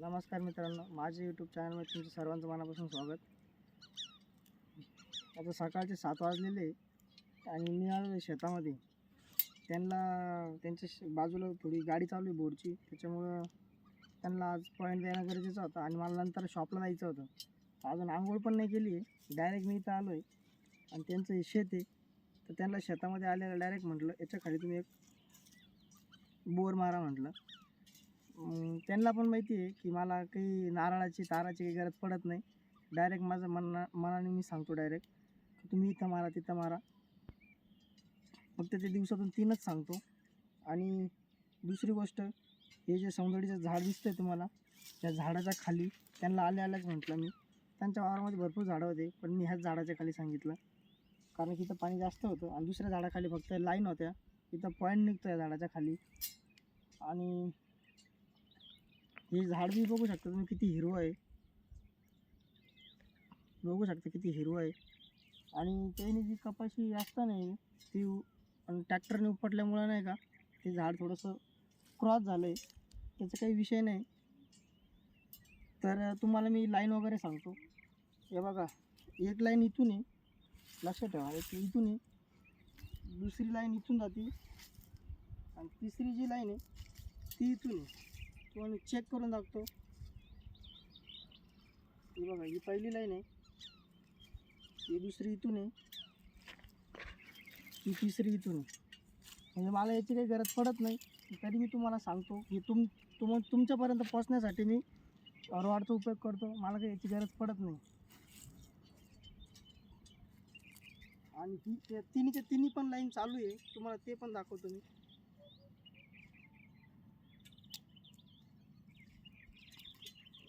नमस्कार मित्रांनो माझे यूट्यूब चॅनलमध्ये तुमचं सर्वांचं मनापासून स्वागत. आता सकाळचे सात वाजलेले आणि मी आलो शेतामध्ये. त्यांना त्यांच्या बाजूला थोडी गाडी चालू आहे बोरची त्याच्यामुळं त्यांना आज पॉईंट देणं गरजेचं होतं आणि मला नंतर शॉपला जायचं होतं. अजून आंघोळ पण नाही केली आहे डायरेक्ट मी इथं आलो आहे आणि त्यांचं हे शेत आहे. तर त्यांना शेतामध्ये आलेलं डायरेक्ट म्हटलं याच्या खाली तुम्ही एक बोर मारा म्हटलं. त्यांना पण माहिती आहे की मला काही नारळाची ताराची काही गरज पडत नाही. डायरेक्ट माझं मना मनाने मी सांगतो डायरेक्ट तुम्ही इथं मारा तिथं मारा. फक्त ते दिवसातून तीनच सांगतो. आणि दुसरी गोष्ट हे जे सौंदर्याचं झाड दिसतंय तुम्हाला त्या झाडाच्या खाली त्यांना आल्या आल्याच म्हटलं मी. त्यांच्या वावरामध्ये भरपूर झाडं होते पण मी ह्याच झाडाच्या खाली सांगितलं. कारण की इथं पाणी जास्त होतं आणि दुसऱ्या झाडाखाली फक्त लाईन होत्या. इथं पॉईंट निघतो या झाडाच्या खाली. आणि हे झाड बी बघू शकता तुम्ही किती हिरवं आहे. बघू शकता किती हिरवं आहे. आणि त्याने जी कपाशी जास्त नाही ती आणि ट्रॅक्टरने उपटल्यामुळं नाही का ते झाड थोडंसं क्रॉस झालं आहे त्याचा काही विषय नाही. तर तुम्हाला मी लाईन वगैरे सांगतो. हे बघा एक लाईन इथून आहे. लक्षात ठेवा एक इथून आहे. दुसरी लाईन इथून जाते. आणि तिसरी जी लाईन आहे ती इथून आहे. तुम्हाला चेक करून दाखवतो. ही बघा ही पहिली लाईन आहे. ही दुसरी इथून आहे. ही तिसरी इथून आहे. म्हणजे मला याची काही गरज पडत नाही. तरी मी तुम्हाला सांगतो की तुम तुम तुमच्यापर्यंत पोचण्यासाठी मी रॉडचा उपयोग करतो. मला काही याची गरज पडत नाही. आणि ही तिन्हीच्या तिन्ही पण लाईन चालू आहे. तुम्हाला ते पण दाखवतो मी.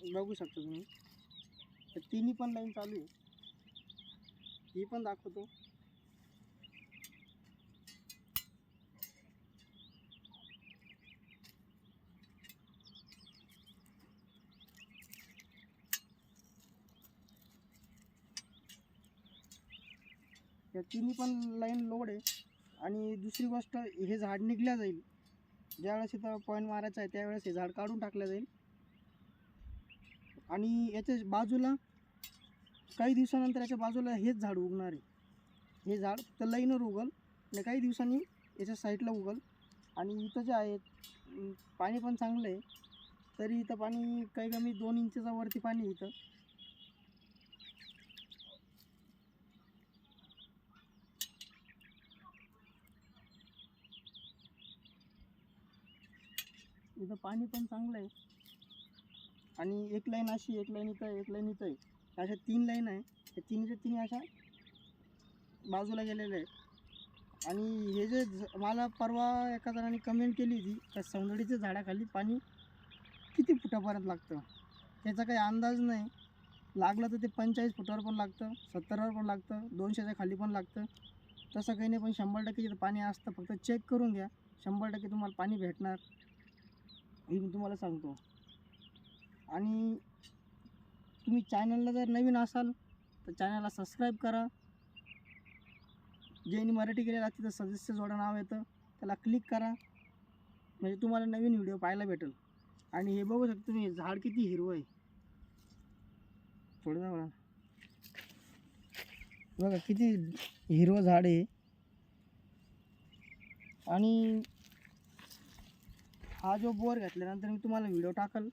बघू शकता तुम्ही. तर तिन्ही पण लाईन चालू आहे. ही पण दाखवतो. या तिन्ही पण लाईन लोड आहे. आणि दुसरी गोष्ट हे झाड निघल्या जाईल. ज्यावेळेस इथं पॉईंट मारायचा आहे त्यावेळेस हे झाड काढून टाकलं जाईल. आणि याच्या बाजूला काही दिवसानंतर याच्या बाजूला हेच झाड उगणार आहे. हे झाड तर लाईनवर उगल आणि काही दिवसांनी याच्या साईडला उगल. आणि इथं जे आहे पाणी पण चांगलं आहे. तरी इथं पाणी काही कमी दोन इंचचा वरती पाणी इथं. इथं पाणी पण चांगलं आहे. आणि एक लाईन अशी एक लाईन इथं एक लाईन इथं आहे. अशा तीन लाईन आहे. त्या तिन्हीच्या तिन्ही अशा बाजूला गेलेल्या आहेत. आणि हे जे मला परवा एका जणाने कमेंट केली होती त्या सौंदडीच्या झाडाखाली पाणी किती फुटापर्यंत लागतं? त्याचा काही अंदाज नाही. लागलं तर ते पंचेचाळीस फुटावर पण लागतं सत्तरवर पण लागतं दोनशेच्या खाली पण लागतं. तसं काही नाही पण शंभर टक्के जिथं पाणी असतं फक्त चेक करून घ्या. शंभर टक्के तुम्हाला पाणी भेटणार. हे मी तुम्हाला सांगतो. आणि तुम्ही चॅनलला जर नवीन असाल तर चॅनलला सबस्क्राईब करा. ज्यांनी मराठी केलेलं असते तर सदस्य जोडा नाव येतं. त्याला क्लिक करा. म्हणजे तुम्हाला नवीन व्हिडिओ पाहायला भेटेल. आणि हे बघू शकता तुम्ही झाड किती हिरवं आहे. थोडं जा बघा. बघा किती हिरवं झाड आहे. आणि हा जो बोर घेतल्यानंतर मी तुम्हाला व्हिडिओ टाकल.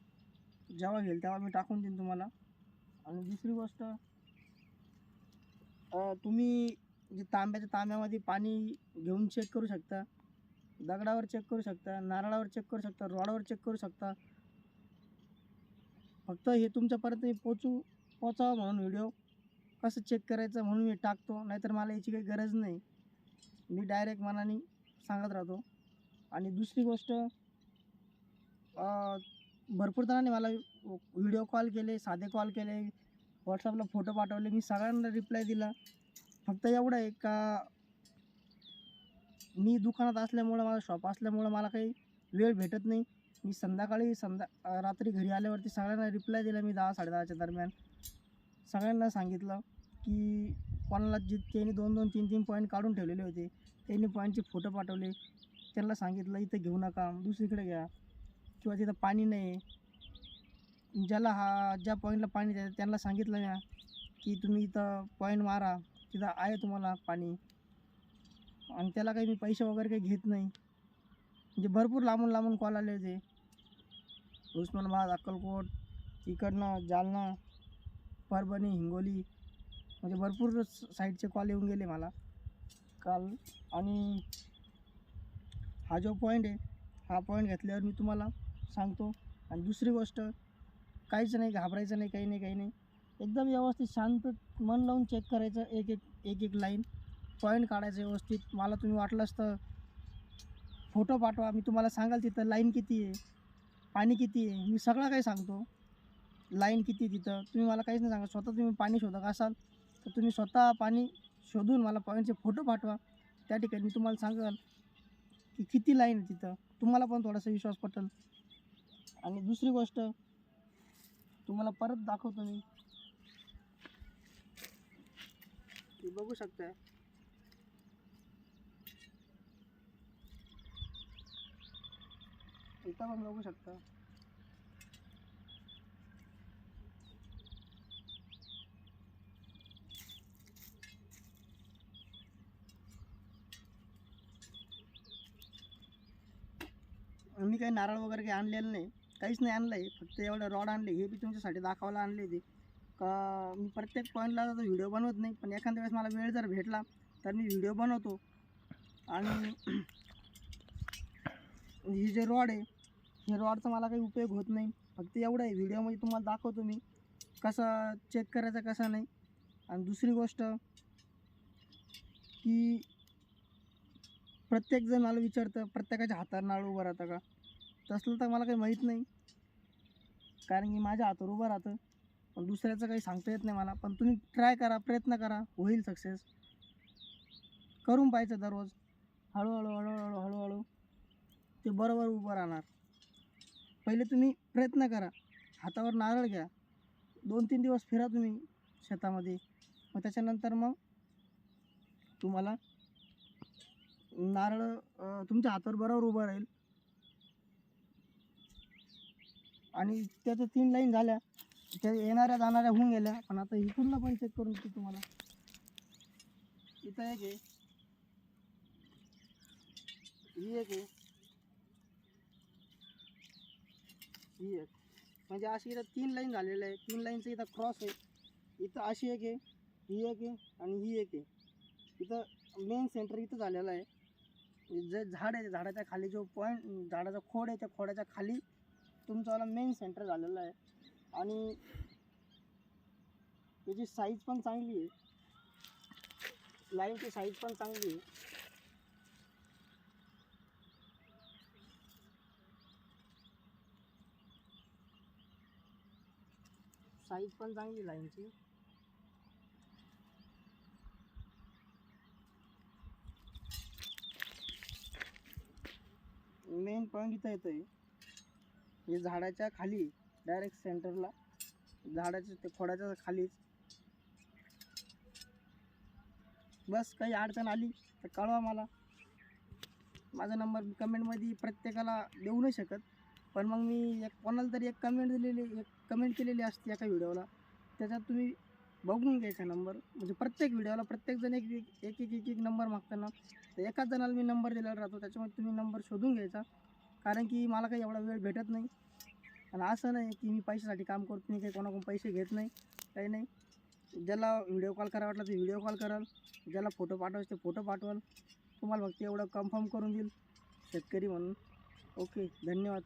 जेव्हा घेईल तेव्हा मी टाकून देईन तुम्हाला. आणि दुसरी गोष्ट तुम्ही जे तांब्याच्या तांब्यामध्ये पाणी घेऊन चेक करू शकता. दगडावर चेक करू शकता नारळावर चेक करू शकता रॉडावर चेक करू शकता. फक्त हे तुमच्यापर्यंत मी पोचू पोचावं म्हणून व्हिडिओ कसं चेक करायचं म्हणून मी टाकतो नाहीतर मला याची काही गरज नाही. मी डायरेक्ट मनाने सांगत राहतो. आणि दुसरी गोष्ट भरपूर जणांनी मला व्हिडिओ कॉल केले साधे कॉल केले व्हॉट्सअपला फोटो पाठवले मी सगळ्यांना रिप्लाय दिला. फक्त एवढं आहे का मी दुकानात असल्यामुळं माझं शॉप असल्यामुळं मला काही वेळ भेटत नाही. मी संध्याकाळी संध्या रात्री घरी आल्यावरती सगळ्यांना रिप्लाय दिला मी दहा साडेदहाच्या दरम्यान. सगळ्यांना सांगितलं की कोणाला जे त्यांनी दोन दोन तीन तीन पॉईंट काढून ठेवलेले होते त्यांनी पॉईंटचे फोटो पाठवले. त्यांना सांगितलं इथं घेऊ नका दुसरीकडे घ्या. किंवा तिथं पाणी नाही ज्याला हा ज्या पॉईंटला पाणी द्यायचं त्यांना सांगितलं ना की तुम्ही इथं पॉईंट मारा तिथं आहे तुम्हाला पाणी. आणि त्याला काही मी पैसे वगैरे काही घेत नाही. म्हणजे भरपूर लांबून लांबून कॉल आले होते. उस्मानाबाद अक्कलकोट इकडनं जालना परभणी हिंगोली म्हणजे भरपूर साईडचे कॉल येऊन गेले मला. काल आणि हा जो पॉईंट आहे हा पॉईंट घेतल्यावर मी तुम्हाला सांगतो. आणि दुसरी गोष्ट काहीच नाही घाबरायचं नाही काही नाही काही नाही. एकदम व्यवस्थित शांत मन लावून चेक करायचं एक एक एक एक लाईन पॉईंट काढायचं व्यवस्थित. मला तुम्ही वाटलंच तर फोटो पाठवा. मी तुम्हाला सांगाल तिथं लाईन किती आहे पाणी किती आहे मी सगळं काही सांगतो. लाईन किती आहे तिथं. तुम्ही मला काहीच नाही सांगा स्वतः तुम्ही पाणी शोधत असाल तर तुम्ही स्वतः पाणी शोधून मला पॉईंटचे फोटो पाठवा. त्या ठिकाणी मी तुम्हाला सांगाल की किती लाईन आहे तिथं. तुम्हाला पण थोडासा विश्वास पटेल. आणि दुसरी गोष्ट तुम्हाला परत दाखवतो मी. बघू शकता. इथं पण बघू शकता. मी काही नारळ वगैरे काही आणलेलं नाही. काहीच नाही आणलं आहे फक्त एवढं रॉड आणले हे बी तुमच्यासाठी दाखवायला आणले ते. का मी प्रत्येक पॉईंटला तर व्हिडिओ बनवत नाही. पण एखाद्या वेळेस मला वेळ जर भेटला तर मी व्हिडिओ बनवतो. आणि हे जे रॉड आहे हे रॉडचा मला काही उपयोग होत नाही. फक्त एवढं आहे. व्हिडिओमध्ये तुम्हाला दाखवतो मी. कसं चेक करायचं कसं नाही. आणि दुसरी गोष्ट की प्रत्येकजण मला विचारतं प्रत्येकाच्या हातावर नाळ उभं राहतं का? तसलं तर मला काही माहीत नाही. कारण की माझ्या हातावर उभं राहतं. पण दुसऱ्याचं काही सांगता येत नाही मला. पण तुम्ही ट्राय करा प्रयत्न करा. होईल सक्सेस करून पाहायचं दररोज. हळूहळू हळूहळू हळूहळू. ते बरोबर उभं राहणार. पहिले तुम्ही प्रयत्न करा. हातावर नारळ घ्या. दोन तीन दिवस फिरा तुम्ही शेतामध्ये. मग त्याच्यानंतर मग तुम्हाला नारळ तुमच्या हातावर बरोबर उभं राहील. आणि त्याच्या तीन लाईन झाल्या. त्या येणाऱ्या जाणाऱ्या होऊन गेल्या. पण आता इकडून पण चेक करून देतो तुम्हाला. इथं एक आहे. ही एक आहे. ही एक. म्हणजे अशी इथं तीन लाईन झालेल्या आहे. तीन लाईनचं इथं क्रॉस आहे. इथं अशी एक आहे. ही एक आहे आणि ही एक आहे. इथं मेन सेंटर इथं झालेलं आहे. जे झाड आहे त्या झाडाच्या खाली जो पॉईंट झाडाचा खोड आहे त्या खोडाच्या खाली तुमचंवाला मेन सेंटर झालेलं आहे. आणि त्याची साईज पण चांगली आहे. लाईनची साईज पण चांगली आहे. साईज पण चांगली लाईनची मेन पॉईंट इथं येतं आहे हे झाडाच्या खाली डायरेक्ट सेंटरला झाडाच्या ते खोडाच्या खालीच. बस काही अडचण आली तर कळवा मला. माझा नंबर कमेंटमध्ये प्रत्येकाला देऊ नाही शकत. पण मग मी एक कोणाला तरी एक कमेंट दिलेली एक कमेंट केलेली असते एका व्हिडिओला त्याच्यात तुम्ही बघून घ्यायचा नंबर म्हणजे प्रत्येक व्हिडिओला प्रत्येकजण एक एक एक एक एक एक नंबर मागताना. तर एकाच जणाला मी नंबर दिलेला राहतो. त्याच्यामुळे तुम्ही नंबर शोधून घ्यायचा. कारण की मला काही एवढा वेळ भेटत नाही. आणि असं नाही की मी पैशासाठी काम करतो नाही काही कोणाकडून पैसे घेत नाही काही नाही. ज्याला व्हिडिओ कॉल करा वाटला तर व्हिडिओ कॉल कराल. ज्याला फोटो पाठवायचे ते फोटो पाठवाल. तुम्हाला फक्त एवढं कन्फर्म करून देईल. शेतकरी म्हणून. ओके धन्यवाद.